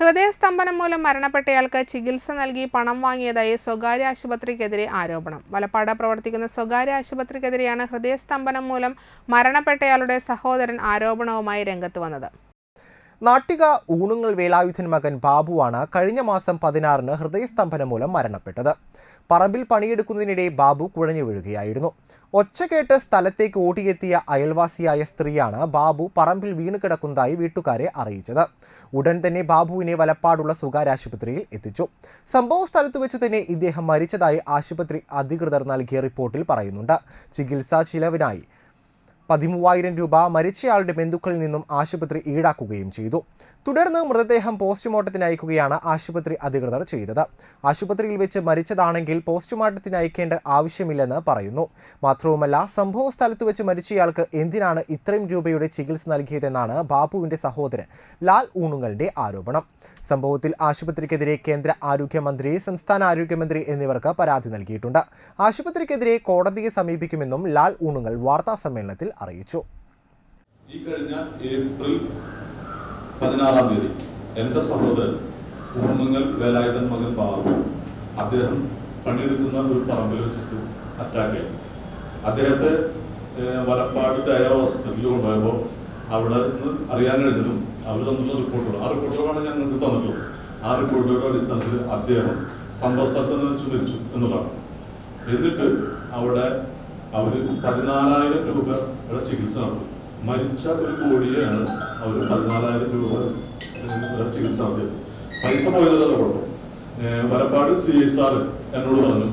ഹൃദയസ്തംഭനം മൂലം മരണപ്പെട്ടയാൾക്ക് ചികിത്സ നൽകി പണം വാങ്ങിയതായി സ്വകാര്യ ആശുപത്രിക്കെതിരെ ആരോപണം. വലപ്പാട് പ്രവർത്തിക്കുന്ന സ്വകാര്യ ആശുപത്രിക്കെതിരെയാണ് ഹൃദയസ്തംഭനം മൂലം മരണപ്പെട്ടയാളുടെ സഹോദരൻ ആരോപണവുമായി രംഗത്ത് വന്നത്. നാട്ടിക ഊണുങ്ങൾ വേലായുധൻ മകൻ ബാബുവാണ് കഴിഞ്ഞ മാസം പതിനാറിന് ഹൃദയസ്തംഭനം മൂലം മരണപ്പെട്ടത്. പറമ്പിൽ പണിയെടുക്കുന്നതിനിടെ ബാബു കുഴഞ്ഞു വീഴുകയായിരുന്നു. ഒച്ച കേട്ട് സ്ഥലത്തേക്ക് ഓടിയെത്തിയ അയൽവാസിയായ സ്ത്രീയാണ് ബാബു പറമ്പിൽ വീണ് കിടക്കുന്നതായി വീട്ടുകാരെ അറിയിച്ചത്. ഉടൻ തന്നെ ബാബുവിനെ വലപ്പാടുള്ള സ്വകാര്യ ആശുപത്രിയിൽ എത്തിച്ചു. സംഭവ സ്ഥലത്ത് വെച്ച് തന്നെ ഇദ്ദേഹം മരിച്ചതായി ആശുപത്രി അധികൃതർ നൽകിയ റിപ്പോർട്ടിൽ പറയുന്നുണ്ട്. ചികിത്സാ ചിലവിനായി പതിമൂവായിരം രൂപ മരിച്ചയാളുടെ ബന്ധുക്കളിൽ നിന്നും ആശുപത്രി ഈടാക്കുകയും ചെയ്തു. തുടർന്ന് മൃതദേഹം പോസ്റ്റ്മോർട്ടത്തിന് അയക്കുകയാണ് ആശുപത്രി അധികൃതർ ചെയ്തത്. ആശുപത്രിയിൽ വെച്ച് മരിച്ചതാണെങ്കിൽ പോസ്റ്റ്മോർട്ടത്തിന് അയക്കേണ്ട ആവശ്യമില്ലെന്ന് പറയുന്നു. മാത്രവുമല്ല സംഭവ സ്ഥലത്ത് വെച്ച് മരിച്ചയാൾക്ക് എന്തിനാണ് ഇത്രയും രൂപയുടെ ചികിത്സ നൽകിയതെന്നാണ് ബാബുവിന്റെ സഹോദരൻ ലാൽ ഊണുങ്ങളുടെ ആരോപണം. സംഭവത്തിൽ ആശുപത്രിക്കെതിരെ കേന്ദ്ര ആരോഗ്യമന്ത്രി സംസ്ഥാന ആരോഗ്യമന്ത്രി എന്നിവർക്ക് പരാതി നൽകിയിട്ടുണ്ട്. ആശുപത്രിക്കെതിരെ കോടതിയെ സമീപിക്കുമെന്നും ലാൽ ഊണുങ്ങൾ വാർത്താ സമ്മേളനത്തിൽ അറിയിച്ചു. ഈ കഴിഞ്ഞ ഏപ്രിൽ പതിനാറാം തീയതി എന്റെ സഹോദരൻ ഊണുങ്ങൽ വേലായുധൻ മകൻ ബാബു അദ്ദേഹം പണിയെടുക്കുന്ന ഒരു പറമ്പിൽ വെച്ചിട്ട് അറ്റാക്ക് ചെയ്തു അദ്ദേഹത്തെ വലപ്പാട് ദയ ഹോസ്പിറ്റലിൽ കൊണ്ടുപോയപ്പോൾ അവിടെ നിന്ന് അറിയാൻ കഴിഞ്ഞതും അവർ തന്നുള്ള റിപ്പോർട്ടുകൾ ആ റിപ്പോർട്ടുകളാണ് ഞങ്ങൾക്ക് തന്നിട്ടുള്ളത്. ആ റിപ്പോർട്ടുകളുടെ അടിസ്ഥാനത്തിൽ അദ്ദേഹം സംഭവ സ്ഥലത്ത് നിന്ന് വെച്ച് മരിച്ചു എന്നുള്ളതാണ്. എന്നിട്ട് അവിടെ അവർ പതിനാലായിരം രൂപയുടെ ചികിത്സ നടത്തും. മരിച്ച ഒരു കോഴിയാണ് അവർ പതിനാലായിരം രൂപ ചികിത്സ നടത്തിയത്. പൈസ പോയതല്ല കുഴപ്പം. വരപ്പാട് സി എസ് ആർ എന്നോട് പറഞ്ഞു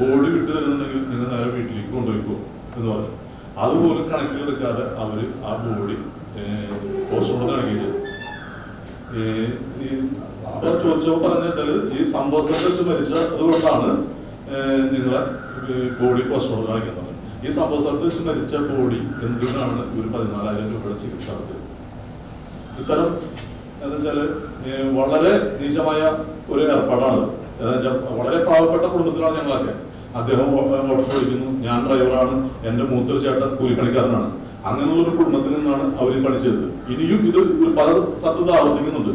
ബോഡി വിട്ടു തരുന്നുണ്ടെങ്കിൽ നിങ്ങൾ നേരെ വീട്ടിലേക്ക് കൊണ്ടുപോയിക്കോ എന്ന് പറഞ്ഞു. അതുപോലും കണക്കിലെടുക്കാതെ അവർ ആ ബോഡി പോസ്റ്റ്മോർട്ടം നടക്കിയിട്ട് അപ്പൊ ചോദിച്ചപ്പോ പറഞ്ഞാൽ ഈ സംഭവത്തെ വെച്ച് മരിച്ച കൊണ്ടാണ് ഏഹ് നിങ്ങളെ ബോഡി പോസ്റ്റ്മോർട്ടം കാണിക്കുന്നത് ഈ സംഭവ സ്ഥലത്ത് മരിച്ച ബോഡി എന്തിനാണ് ഒരു പതിനാലായിരം രൂപയുടെ ചികിത്സ ഇത്തരം എന്താ വെച്ചാൽ വളരെ നീചമായ ഒരു ഏർപ്പാടാണ്. വളരെ പാവപ്പെട്ട കുടുംബത്തിലാണ് ഞങ്ങളൊക്കെ. അദ്ദേഹം ഓട്ടോ ഓടിക്കുന്നു ഞാൻ ഡ്രൈവറാണ് എന്റെ മൂത്തൊരു ചേട്ടൻ കൂലിപ്പണിക്കാരനാണ്. അങ്ങനെയുള്ള ഒരു കുടുംബത്തിൽ നിന്നാണ് അവർ പണി ചെയ്തത്. ഇനിയും ഇത് പല സത്യത ആവർത്തിക്കുന്നുണ്ട്.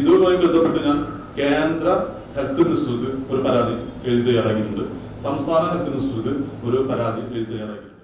ഇതുമായി ബന്ധപ്പെട്ട് ഞാൻ കേന്ദ്ര ഹെൽത്ത് മിനിസ്റ്റർക്ക് ഒരു പരാതി എഴുതി തയ്യാറാക്കിയിട്ടുണ്ട്. സംസ്ഥാന ഹെൽത്ത് മിനിസ്റ്റർക്ക് ഒരു പരാതി എഴുതി തയ്യാറാക്കിയിട്ടുണ്ട്.